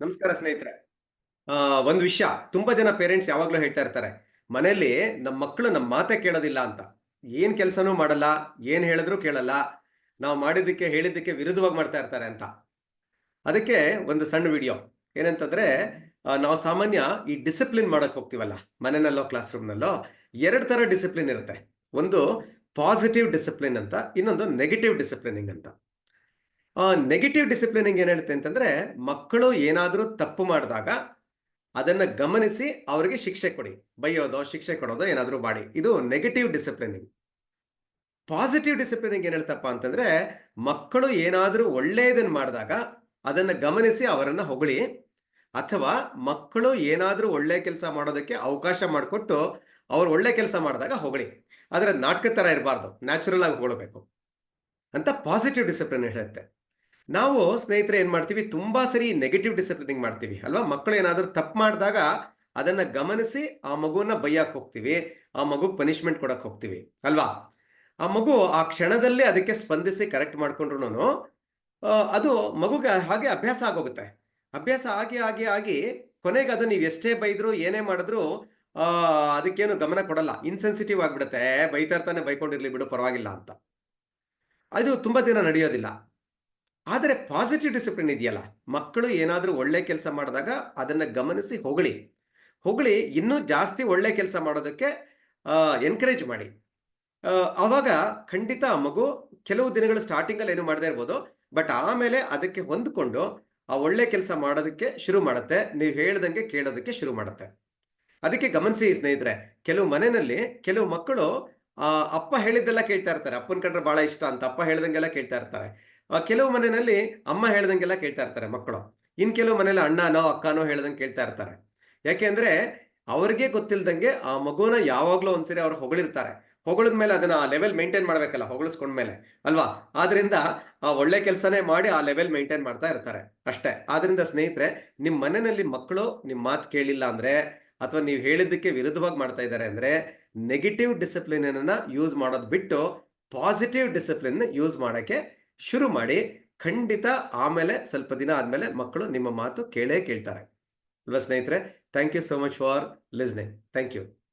ನಮಸ್ಕಾರ ಸ್ನೇಹಿತರೆ. ಒಂದು ವಿಷಯ. ತುಂಬಾ ಜನ ಪೇರೆಂಟ್ಸ್ ಯಾವಾಗ್ಲೂ ಹೇಳ್ತಾ ಇರ್ತಾರೆ, ಮನೆಯಲ್ಲಿ ನಮ್ಮ ಮಕ್ಕಳು ನಮ್ಮ ಮಾತೆ ಕೇಳೋದಿಲ್ಲ ಅಂತ. ಏನ್ ಕೆಲಸನೂ ಮಾಡಲ್ಲ, ಏನ್ ಹೇಳಿದ್ರು ಕೇಳಲ್ಲ, ನಾವು ಮಾಡಿದ್ದಕ್ಕೆ, ಹೇಳಿದ್ದಕ್ಕೆ ವಿರುದ್ಧವಾಗಿ ಮಾಡ್ತಾ ಇರ್ತಾರೆ ಅಂತ. ಅದಕ್ಕೆ ಒಂದು ಸಣ್ಣ ವಿಡಿಯೋ ಏನಂತಂದ್ರೆ ನಾವು ಸಾಮಾನ್ಯ ಈ ಡಿಸಿಪ್ಲಿನ್ ಮಾಡಕ್ ಹೋಗ್ತೀವಲ್ಲ, ಮನೆಯಲ್ಲೋ ಕ್ಲಾಸ್ ರೂಮ್ನಲ್ಲೋ ಎರಡು ತರ ಡಿಸಿಪ್ಲಿನ್ ಇರುತ್ತೆ. ಒಂದು ಪಾಸಿಟಿವ್ ಡಿಸಿಪ್ಲಿನ್ ಅಂತ, ಇನ್ನೊಂದು ನೆಗೆಟಿವ್ ಡಿಸಿಪ್ಲಿನಿಂಗ್ ಅಂತ. ನೆಗೆಟಿವ್ ಡಿಸಿಪ್ಲಿನಿಂಗ್ ಏನು ಹೇಳುತ್ತೆ ಅಂತಂದ್ರೆ ಮಕ್ಕಳು ಏನಾದರೂ ತಪ್ಪು ಮಾಡಿದಾಗ ಅದನ್ನ ಗಮನಿಸಿ ಅವರಿಗೆ ಶಿಕ್ಷೆ ಕೊಡಿ. ಬೈಯೋದೋ, ಶಿಕ್ಷೆ ಕೊಡೋದೋ ಏನಾದರೂ ಮಾಡಿ. ಇದು ನೆಗೆಟಿವ್ ಡಿಸಿಪ್ಲಿನಿಂಗ್ ಪಾಸಿಟಿವ್ ಡಿಸಿಪ್ಲಿನಿಂಗ್ ಏನು ಹೇಳ್ತಪ್ಪ ಅಂತಂದ್ರೆ ಮಕ್ಕಳು ಏನಾದರೂ ಒಳ್ಳೆಯದನ್ನು ಮಾಡಿದಾಗ ಅದನ್ನು ಗಮನಿಸಿ ಅವರನ್ನು ಹೊಗಳಿ ಅಥವಾ ಮಕ್ಕಳು ಏನಾದರೂ ಒಳ್ಳೆ ಕೆಲಸ ಮಾಡೋದಕ್ಕೆ ಅವಕಾಶ ಮಾಡಿಕೊಟ್ಟು ಅವ್ರು ಒಳ್ಳೆ ಕೆಲಸ ಮಾಡಿದಾಗ ಹೊಗಳಿ. ಆದರೆ ನಾಟಕ ಥರ ಇರಬಾರ್ದು. ನ್ಯಾಚುರಲ್ ಆಗಿ ಹೊಗಳಬೇಕು. ಅಂತ ಪಾಸಿಟಿವ್ ಡಿಸಿಪ್ಲಿನ್ ಹೇಳುತ್ತೆ. ನಾವು ಸ್ನೇಹಿತರೆ ಏನ್ ಮಾಡ್ತೀವಿ? ತುಂಬಾ ಸರಿ ನೆಗೆಟಿವ್ ಡಿಸಿಪ್ಲಿನಿಂಗ್ ಮಾಡ್ತೀವಿ ಅಲ್ವಾ? ಮಕ್ಕಳು ಏನಾದರೂ ತಪ್ಪು ಮಾಡಿದಾಗ ಅದನ್ನ ಗಮನಿಸಿ ಆ ಮಗುವನ್ನ ಬೈಯಕ್ಕೆ ಹೋಗ್ತೀವಿ ಆ ಮಗು ಪನಿಷ್ಮೆಂಟ್ ಕೊಡಕ್ ಹೋಗ್ತೀವಿ ಅಲ್ವಾ? ಆ ಮಗು ಆ ಕ್ಷಣದಲ್ಲಿ ಅದಕ್ಕೆ ಸ್ಪಂದಿಸಿ ಕರೆಕ್ಟ್ ಮಾಡ್ಕೊಂಡ್ರು ಅದು ಮಗುಗೆ ಹಾಗೆ ಅಭ್ಯಾಸ ಆಗೋಗುತ್ತೆ. ಅಭ್ಯಾಸ ಆಗಿ ಆಗಿ ಆಗಿ ಕೊನೆಗೆ ಅದು ನೀವು ಎಷ್ಟೇ ಬೈದ್ರು ಏನೇ ಮಾಡಿದ್ರು ಅದಕ್ಕೇನು ಗಮನ ಕೊಡಲ್ಲ. ಇನ್ಸೆನ್ಸಿಟಿವ್ ಆಗ್ಬಿಡುತ್ತೆ. "ಏ, ಬೈತಾ ಇರ್ತಾನೆ ಬೈಕೊಂಡಿರ್ಲಿ ಬಿಡು ಪರವಾಗಿಲ್ಲ ಅಂತ. ಅದು ತುಂಬಾ ದಿನ ನಡೆಯೋದಿಲ್ಲ. ಆದರೆ ಪಾಸಿಟಿವ್ ಡಿಸಿಪ್ಲಿನ್ ಇದೆಯಲ್ಲ? ಮಕ್ಕಳು ಏನಾದರೂ ಒಳ್ಳೆ ಕೆಲಸ ಮಾಡಿದಾಗ ಅದನ್ನು ಗಮನಿಸಿ ಹೊಗಳಿ. ಹೊಗಳಿ ಇನ್ನೂ ಜಾಸ್ತಿ ಒಳ್ಳೆ ಕೆಲಸ ಮಾಡೋದಕ್ಕೆ ಎನ್ಕರೇಜ್ ಮಾಡಿ. ಆವಾಗ ಖಂಡಿತ ಆ ಮಗು ಕೆಲವು ದಿನಗಳು ಸ್ಟಾರ್ಟಿಂಗಲ್ಲಿ ಏನು ಮಾಡದೇ ಇರ್ಬೋದು ಬಟ್ ಆಮೇಲೆ ಅದಕ್ಕೆ ಹೊಂದಿಕೊಂಡು ಆ ಒಳ್ಳೆ ಕೆಲಸ ಮಾಡೋದಕ್ಕೆ ಶುರು ಮಾಡುತ್ತೆ. ನೀವು ಹೇಳ್ದಂಗೆ ಕೇಳೋದಕ್ಕೆ ಶುರು ಮಾಡುತ್ತೆ. ಅದಕ್ಕೆ ಗಮನಿಸಿ ಸ್ನೇಹಿತರೆ, ಕೆಲವು ಮನೆಯಲ್ಲಿ ಕೆಲವು ಮಕ್ಕಳು ಅಪ್ಪ ಹೇಳಿದ್ದೆಲ್ಲ ಕೇಳ್ತಾ ಇರ್ತಾರೆ. ಅಪ್ಪನ ಕಂಡ್ರೆ ಬಹಳ ಇಷ್ಟ ಅಂತ ಅಪ್ಪ ಹೇಳ್ದಂಗೆಲ್ಲ ಕೇಳ್ತಾ ಇರ್ತಾರೆ. ಕೆಲವು ಮನೆಯಲ್ಲಿ ಅಮ್ಮ ಹೇಳ್ದಂಗೆಲ್ಲ ಕೇಳ್ತಾ ಇರ್ತಾರೆ ಮಕ್ಕಳು. ಇನ್ ಕೆಲವು ಮನೇಲಿ ಅಣ್ಣನೋ, ಅಕ್ಕನೋ ಹೇಳ್ದಂಗೆ ಕೇಳ್ತಾ ಇರ್ತಾರೆ. ಯಾಕೆಂದ್ರೆ ಅವ್ರಿಗೆ ಗೊತ್ತಿಲ್ದಂಗೆ ಆ ಮಗುನ ಯಾವಾಗ್ಲೂ ಒಂದ್ಸರಿ ಅವ್ರು ಹೊಗಳಿರ್ತಾರೆ. ಹೊಗಳದ ಮೇಲೆ ಅದನ್ನ ಆ ಲೆವೆಲ್ ಮೇಂಟೈನ್ ಮಾಡ್ಬೇಕಲ್ಲ ಹೊಗಳಿಸ್ಕೊಂಡ್ಮೇಲೆ ಅಲ್ವಾ? ಆದ್ರಿಂದ ಆ ಒಳ್ಳೆ ಕೆಲಸನೇ ಮಾಡಿ ಆ ಲೆವೆಲ್ ಮೇಂಟೈನ್ ಮಾಡ್ತಾ ಇರ್ತಾರೆ ಅಷ್ಟೇ. ಆದ್ರಿಂದ ಸ್ನೇಹಿತರೆ, ನಿಮ್ ಮನೆಯಲ್ಲಿ ಮಕ್ಕಳು ನಿಮ್ ಮಾತು ಕೇಳಿಲ್ಲ ಅಂದ್ರೆ ಅಥವಾ ನೀವು ಹೇಳಿದ್ದಕ್ಕೆ ವಿರುದ್ಧವಾಗಿ ಮಾಡ್ತಾ ಇದ್ದಾರೆ ಅಂದ್ರೆ ನೆಗೆಟಿವ್ ಡಿಸಿಪ್ಲಿನ್ ಯೂಸ್ ಮಾಡೋದು ಬಿಟ್ಟು ಪಾಸಿಟಿವ್ ಡಿಸಿಪ್ಲಿನ್ ಯೂಸ್ ಮಾಡಕ್ಕೆ ಶುರು ಮಾಡಿ ಖಂಡಿತ ಆಮೇಲೆ ಸ್ವಲ್ಪ ದಿನ ಆದ್ಮೇಲೆ ಮಕ್ಕಳು ನಿಮ್ಮ ಮಾತು ಕೇಳೇ ಕೇಳ್ತಾರೆ. ಅಲ್ವಾ ಸ್ನೇಹಿತರೆ? Thank you so much for listening thank you